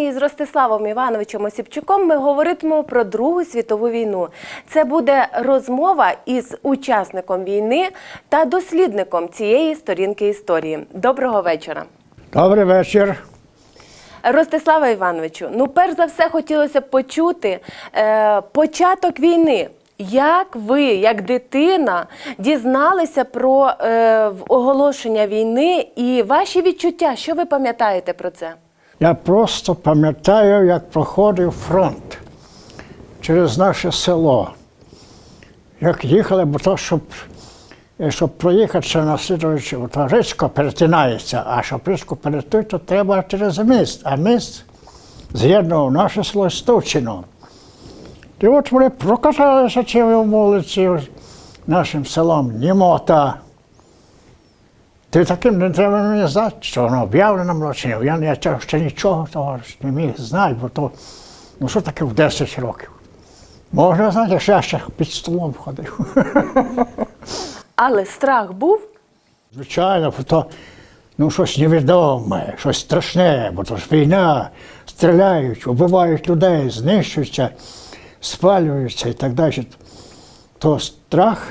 Сьогодні із Ростиславом Івановичем Осіпчуком ми говоритимемо про Другу світову війну. Це буде розмова із учасником війни та дослідником цієї сторінки історії. Доброго вечора. Добрий вечір. Ростислава Івановичу, ну перш за все хотілося б почути е, початок війни. Як ви, як дитина, дізналися про е, оголошення війни і ваші відчуття? Що ви пам'ятаєте про це? Я просто пам'ятаю, як проходив фронт через наше село. Як їхали, бо то, щоб, е, щоб проїхати ще на слідуючу, то річка перетинається, а щоб річку перейти, то треба через міст. А міст з'єднував наше село з Тучином. І от вони прокаталися цими вулиці нашим селом Німота. Ти таким не треба мені знати, що воно об'явлено було чи я ще нічого того не міг знати, бо то, ну що таке в 10 років? Можна знати, якщо я ще під столом ходив. Але страх був. Звичайно, бо то ну, щось невідоме, щось страшне, бо то ж війна, стріляють, вбивають людей, знищуються, спалюються і так далі. То страх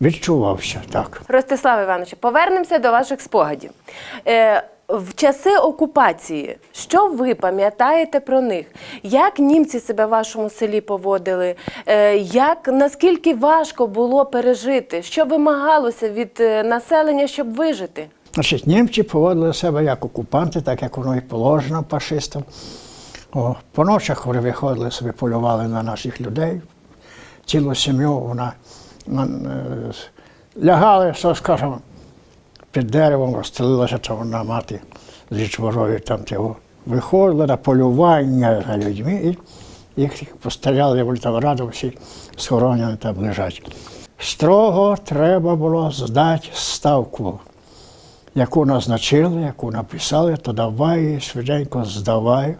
відчувався так. Ростислав Іванович, повернемося до ваших спогадів. Е, в часи окупації, що ви пам'ятаєте про них? Як німці себе в вашому селі поводили? Е, як наскільки важко було пережити? Що вимагалося від е, населення, щоб вижити? Значить, німці поводили себе як окупанти, так як воно і положено фашистам. О, по ночах вони виходили собі, полювали на наших людей. Цілу сім'ю вона, на- лягали, що скажемо, під деревом розстелилася та вона мати з дітворою там того. Виходили на полювання за людьми і їх постріляли, вони там радо всі схоронені там лежать. Строго треба було здати ставку яку назначили, яку написали, то давай її швиденько здавай,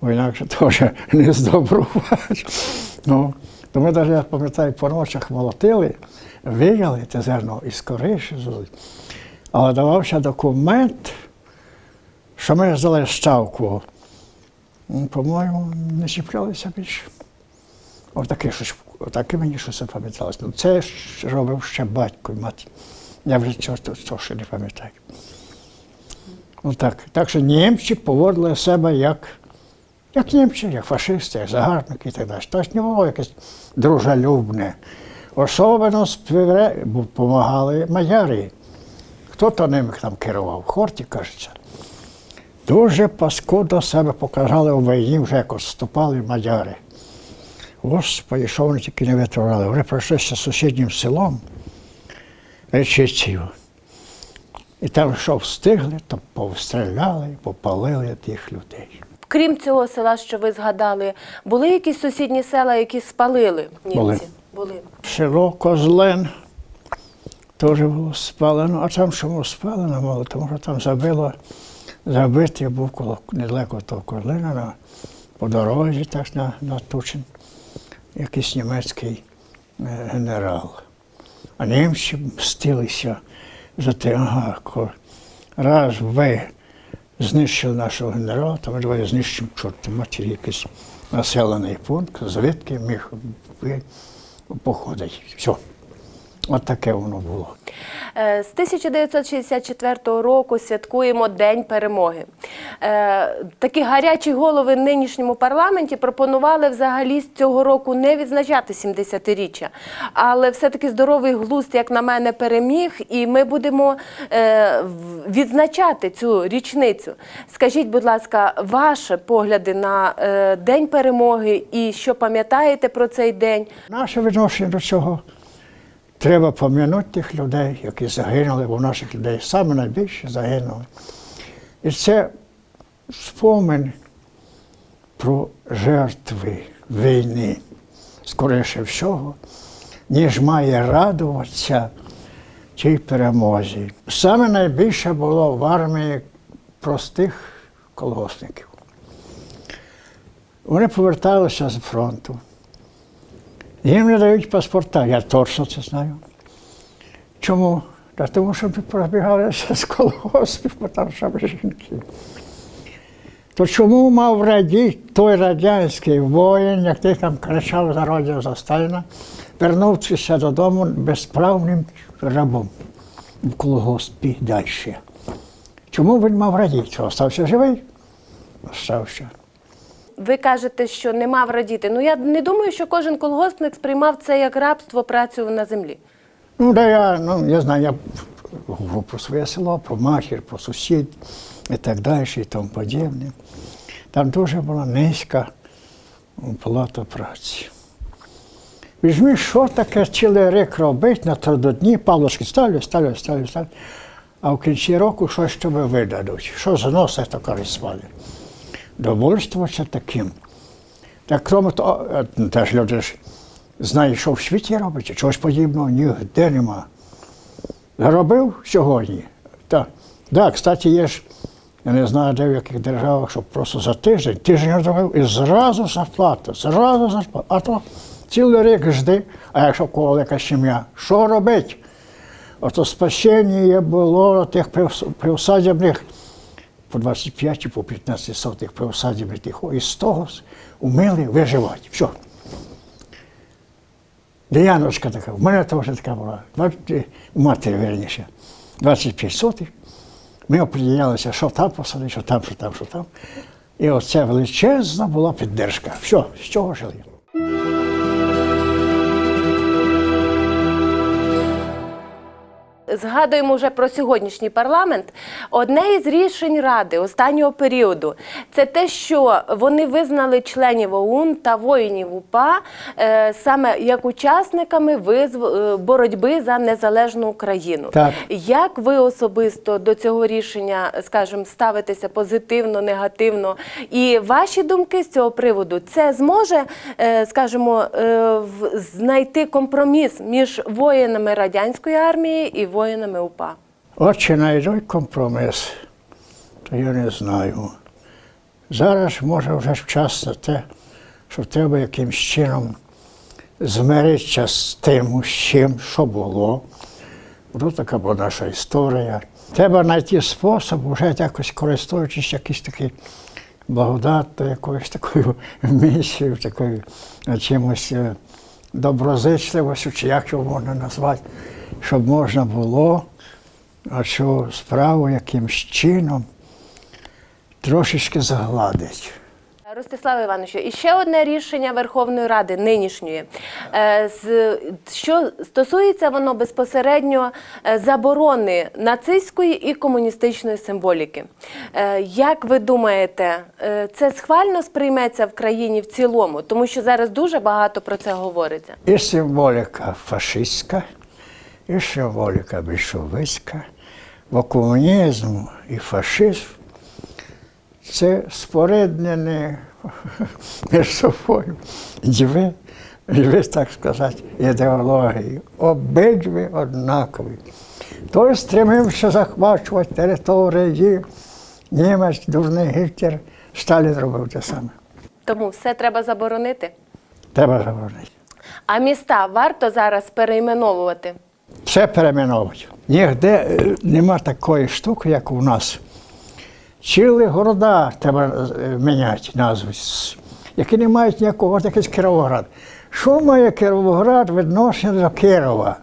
бо інакше теж не здобрувати. Ну, то ми навіть, я пам'ятаю, по ночах молотили, вияли те зерно і скоріше. Але давався документ, що ми здали ставку. Ну, По-моєму, не чіплялися більше. Отаке щось, отаке мені щось запам'яталося. Ну, це робив ще батько і мати. Я вже цього, цього ще не пам'ятаю. Ну, так. так що німці поводили себе як, як німці, як фашисти, як загарбники і так далі. Тобто не було якесь дружелюбне. Особливо допомагали мадяри. Хто то ними там керував? Хорті, кажеться. Дуже паскудно себе показали у війні, вже як відступали мадяри. Господи, що вони тільки не витворяли. Вони пройшли ще сусіднім селом, речицею. І там, що встигли, то повстріляли, попалили тих людей. Крім цього села, що ви згадали, були якісь сусідні села, які спалили німці? Були. Були. Село Козлен теж було спалено, а там чому спалено було, тому що там забило, забитий був коло недалеко того Козлина на, по дорозі, так на, на Тучин, якийсь німецький е, генерал. А німці мстилися за те, ага, раз ви знищили нашого генерала, там давай знищимо чорт матір якийсь населений пункт, звідки міг походить. Все. От таке воно було. Е, З 1964 року святкуємо День перемоги. Е, Такі гарячі голови в нинішньому парламенті пропонували взагалі з цього року не відзначати 70-річчя. Але все-таки здоровий глузд, як на мене, переміг, і ми будемо е, відзначати цю річницю. Скажіть, будь ласка, ваші погляди на е, День перемоги і що пам'ятаєте про цей день? Наше відношення до цього треба пам'ятати тих людей, які загинули, бо наших людей саме найбільше загинули. І це спомин про жертви війни, скоріше всього, ніж має радуватися цій перемозі. Саме найбільше було в армії простих колгоспників. Вони поверталися з фронту. Їм не дають паспорта, я точно це знаю. Чому? Та тому що ми пробігалися з колгоспів, там саме жінки. То чому мав радіти той радянський воїн, який там кричав за родину за Сталіна, вернувшися додому безправним рабом в колгоспі далі? Чому він мав радіти? Що остався живий? Остався. Ви кажете, що не мав радіти. Ну я не думаю, що кожен колгоспник сприймав це як рабство працю на землі. Ну, да я, ну, я знаю, я говорю про своє село, про матір, про сусід і так далі, і тому подібне. Там дуже була низька плата праці. Візьми, що таке цілий рік робити на трудодні, палочки ставлю, ставлю, ставлю, ставлю. А в кінці року щось тобі видадуть. Що зносить, то кажуть спали. Довольствуватися таким. Так, крім того, е, теж люди ж знають, що в світі робиться, чогось подібного ніде нема. Заробив сьогодні. Так, да, кстати, є ж, я не знаю, де в яких державах, що просто за тиждень, тиждень зробив і зразу зарплата, зразу зарплата. А то цілий рік жди, а якщо в кого сім'я, що робить? Ото спасіння було тих привсадібних по 25 чи по 15 сотих привсадібних тих, і з того уміли виживати. Все. Дияночка така, в мене теж така була, 20, матері верніше, 25 сотих. Ми оприділялися, що там посадити, що там, що там, що там. І оце величезна була піддержка. Все, з чого жили. Згадуємо вже про сьогоднішній парламент. Одне із рішень ради останнього періоду це те, що вони визнали членів ОУН та воїнів УПА е, саме як учасниками визв... е, боротьби за незалежну Україну. Так. Як ви особисто до цього рішення, скажімо, ставитеся позитивно, негативно? І ваші думки з цього приводу це зможе, е, скажімо, знайти компроміс між воїнами радянської армії і воїнами УПА? От чи знайдуть компроміс, то я не знаю. Зараз може вже ж час на те, що треба якимсь чином змиритися з тим, з чим, що було. Бо така була наша історія. Треба знайти спосіб, вже якось користуючись якийсь такий благодаттю, якоюсь такою місією, такою е, чимось доброзичливостю, чи як його можна назвати, щоб можна було цю справу якимсь чином трошечки загладити. Ростиславе Івановичу, і ще одне рішення Верховної Ради нинішньої, Е, що стосується воно безпосередньо е, заборони нацистської і комуністичної символіки. Е, Як ви думаєте, це схвально сприйметься в країні в цілому, тому що зараз дуже багато про це говориться? І символіка фашистська, і символіка більшовицька, бо комунізм і фашизм це споріднені між собою дві, дві, так сказати, ідеології. Обидві однакові. Той стремився захвачувати території, німець, дурний Гітлер, Сталін робив те саме. Тому все треба заборонити. Треба заборонити. А міста варто зараз перейменовувати. Все перейменовують. Ніде е, нема такої штуки, як у нас. Цілі города треба е, міняти назви, які не мають ніякого, от якийсь Кіровоград. Що має Кіровоград відношення до Кирова?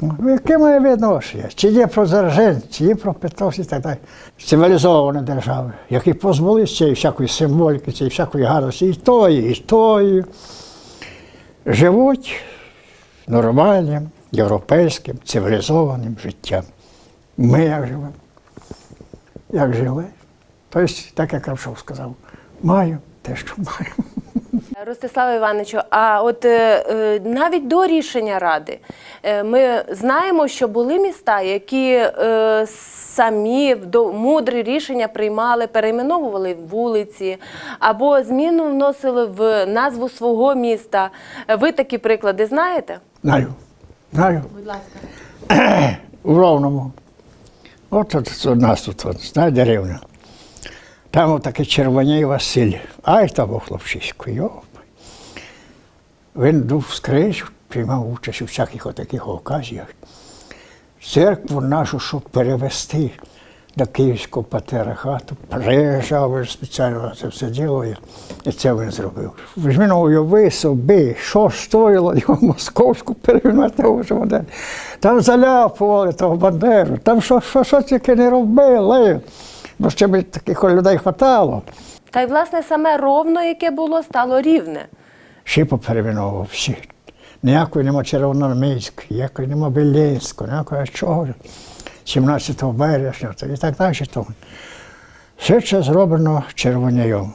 Ну, Яке має відношення? Чи є про Дзержинськ, чи є про Петровськ і так далі. Цивілізовані держави, які позбулися цієї всякої символіки, цієї всякої гадості, і тої, і тої. Живуть нормальним, європейським, цивілізованим життям. Ми як живемо? Як жили? Тобто, так як Кравчов сказав, маю те, що маю. Ростиславе Івановичу, а от е, е, навіть до рішення ради е, ми знаємо, що були міста, які е, самі до мудрі рішення приймали, перейменовували вулиці або зміну вносили в назву свого міста. Ви такі приклади знаєте? Знаю. Знаю. Будь ласка. У Ровному. От от у нас тут, от, знає деревня. Там отакий червоній Василь. Ай, там хлопчисько, йоп. Він був скрізь, приймав участь у всяких отаких оказіях. Церкву нашу, щоб перевести до Київського патріархату, приїжджав він спеціально на це все діло, і, і це він зробив. Ну, уяви собі, що стоїло його московську перейменувати модель. Там заляпували того Бандеру, там що, що, що тільки не робили. Бо ще б таких людей хватало. Та й власне саме ровно, яке було, стало рівне. Ще поперейменовував всі. Ніякої нема Червоноармійської, ніякої нема Белінської, ніякої чого. 17 березня і так далі. Тому. Все це зроблено червонею.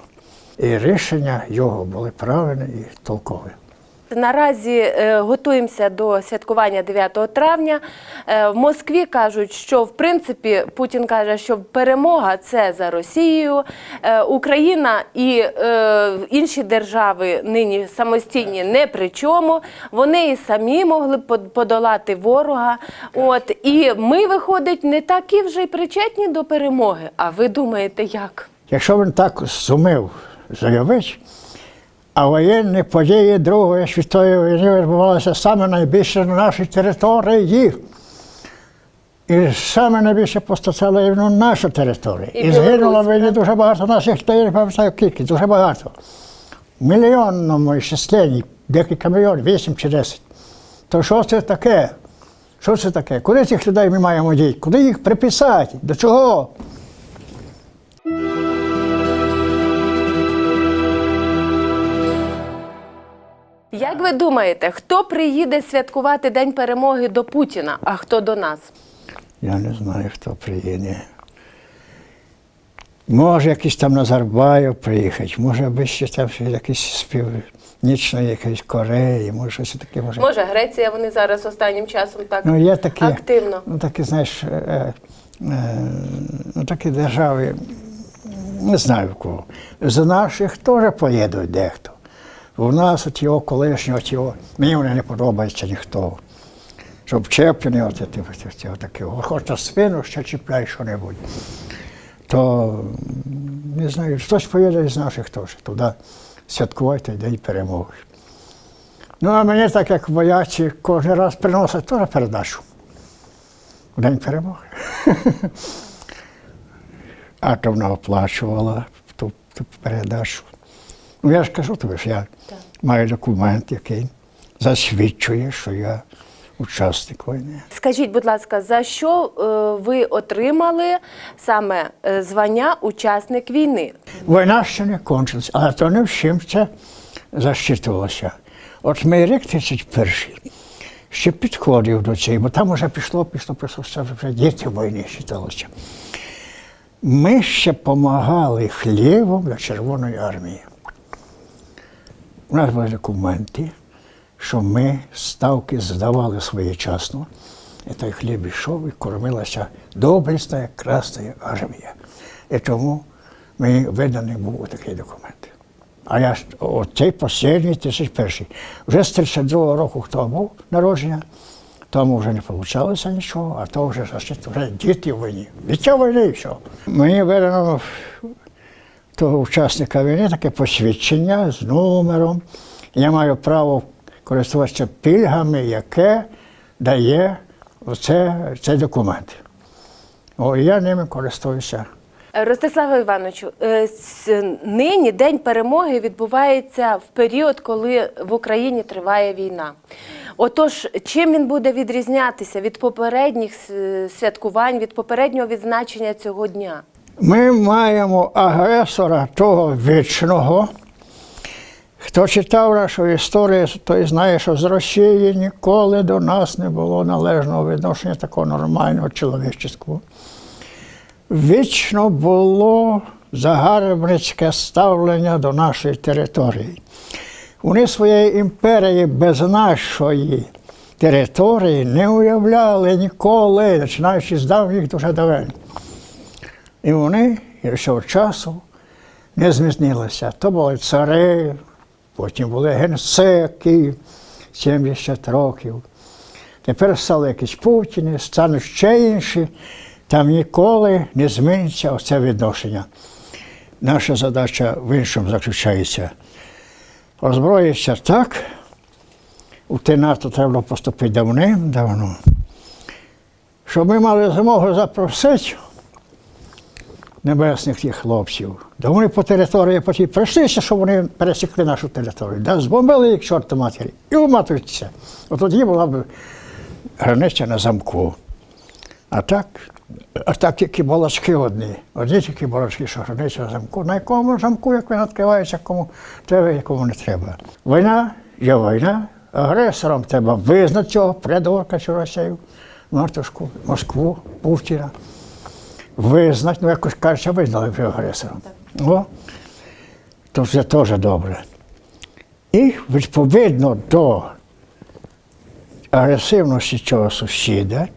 І рішення його були правильні і толкові. Наразі е, готуємося до святкування 9 травня. Е, в Москві кажуть, що в принципі Путін каже, що перемога це за Росією. Е, Україна і інші держави нині самостійні не при чому. Вони і самі могли б под- подолати ворога. От і ми, виходить, не такі вже й причетні до перемоги. А ви думаєте, як? Якщо він так зумів заявити, а воєнні події Другої світової війни відбувалися саме найбільше на нашій території. І саме найбільше постачали іменно нашу територію. І І, згинуло війні дуже багато наших, я не пам'ятаю скільки, дуже багато. В мільйонному численні, декілька мільйонів, 8 чи 10. То що це таке? Що це таке? Куди цих людей ми маємо діти? Куди їх приписати? До чого? Як ви думаєте, хто приїде святкувати День перемоги до Путіна, а хто до нас? Я не знаю, хто приїде. Може, якийсь там Назарбаєв приїхати, може би ще там якийсь з північної якоїсь Кореї, може щось таке може. Може, Греція, вони зараз останнім часом так Ну, є такі, активно. ну, такі, знаєш, е, е, ну, такі держави, не знаю в кого. З наших теж поїдуть дехто. У нас от його колишнього, от його, мені вони не подобається ніхто. Щоб чеплені, от, от, от, таке, хоч на спину ще чіпляй що-небудь. То не знаю, хтось поїде з наших теж туди святкувати День перемоги. Ну, а мені так як воячі кожен раз приносять теж передачу. День перемоги. А то вона оплачувала ту, ту передачу. Ну, я ж кажу тобі, що я Так. маю документ, який засвідчує, що я учасник війни. Скажіть, будь ласка, за що е, ви отримали саме е, звання учасник війни? Війна ще не кончилась, але то не всім це защитувалося. От мій рік 31 ще підходив до цієї, бо там вже пішло, пішло, пішло, це вже діти війни вважалося. Ми ще допомагали хлібом для Червоної армії. У нас були документи, що ми ставки здавали своєчасно, і той хліб йшов і кормилася доблесна, красна армія. І тому мені виданий був такий документ. А я оцей останній 1001. Вже з 32-го року, хто був народження, тому вже не вийшло нічого, а то вже вже діти війні. Дитя війни і все. Мені видано того учасника війни таке посвідчення з номером. Я маю право користуватися пільгами, яке дає оце, цей документ. О, я ними користуюся. Е, Ростиславе Івановичу, е, нині День перемоги відбувається в період, коли в Україні триває війна. Отож, чим він буде відрізнятися від попередніх святкувань, від попереднього відзначення цього дня? Ми маємо агресора того вічного. Хто читав нашу історію, той знає, що з Росії ніколи до нас не було належного відношення такого нормального чоловічого. Вічно було загарбницьке ставлення до нашої території. Вони своєї імперії без нашої території не уявляли ніколи, починаючи з давніх дуже давен. І вони цього часу не змінилися. То були цари, потім були генсеки 70 років. Тепер стали якісь путіни, стануть ще інші. Там ніколи не зміниться оце відношення. Наша задача в іншому заключається. Озброїтися так, у те НАТО треба поступити давним-давно, щоб ми мали змогу запросити небесних тих хлопців. Да вони по території по тій прийшлися, що вони пересікли нашу територію. Да, збомбили їх чорта матері. І уматуються. От тоді була б границя на замку. А так, а так тільки балачки одні. Одні тільки балачки, що границя на замку. На якому замку, як він відкривається, кому треба, якому не треба. Війна є війна. Агресором треба визнати цього придурка Росію, матушку, Москву, Путіна. Визнати, ну якось кажуть, визнали вже агресором. О, то вже теж добре. І відповідно до агресивності цього сусіда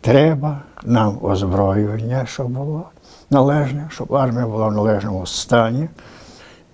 треба нам озброювання, щоб було належне, щоб армія була в належному стані,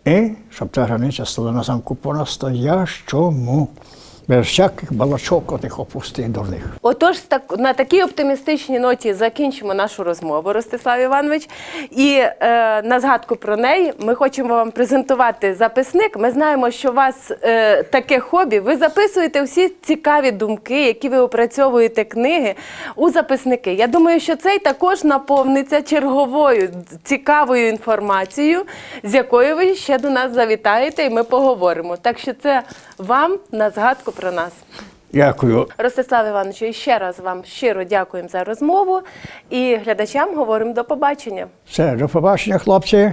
і щоб та границя стала на замку по-настоящому, без всяких балачок отих опустих дурних. Отож, так на такій оптимістичній ноті закінчимо нашу розмову, Ростислав Іванович. І е, на згадку про неї ми хочемо вам презентувати записник. Ми знаємо, що у вас е, таке хобі. Ви записуєте всі цікаві думки, які ви опрацьовуєте книги у записники. Я думаю, що цей також наповниться черговою цікавою інформацією, з якою ви ще до нас завітаєте, і ми поговоримо. Так що це вам на згадку про нас. Дякую. Ростислав Іванович, і ще раз вам щиро дякуємо за розмову і глядачам говоримо до побачення. Все, до побачення, хлопці.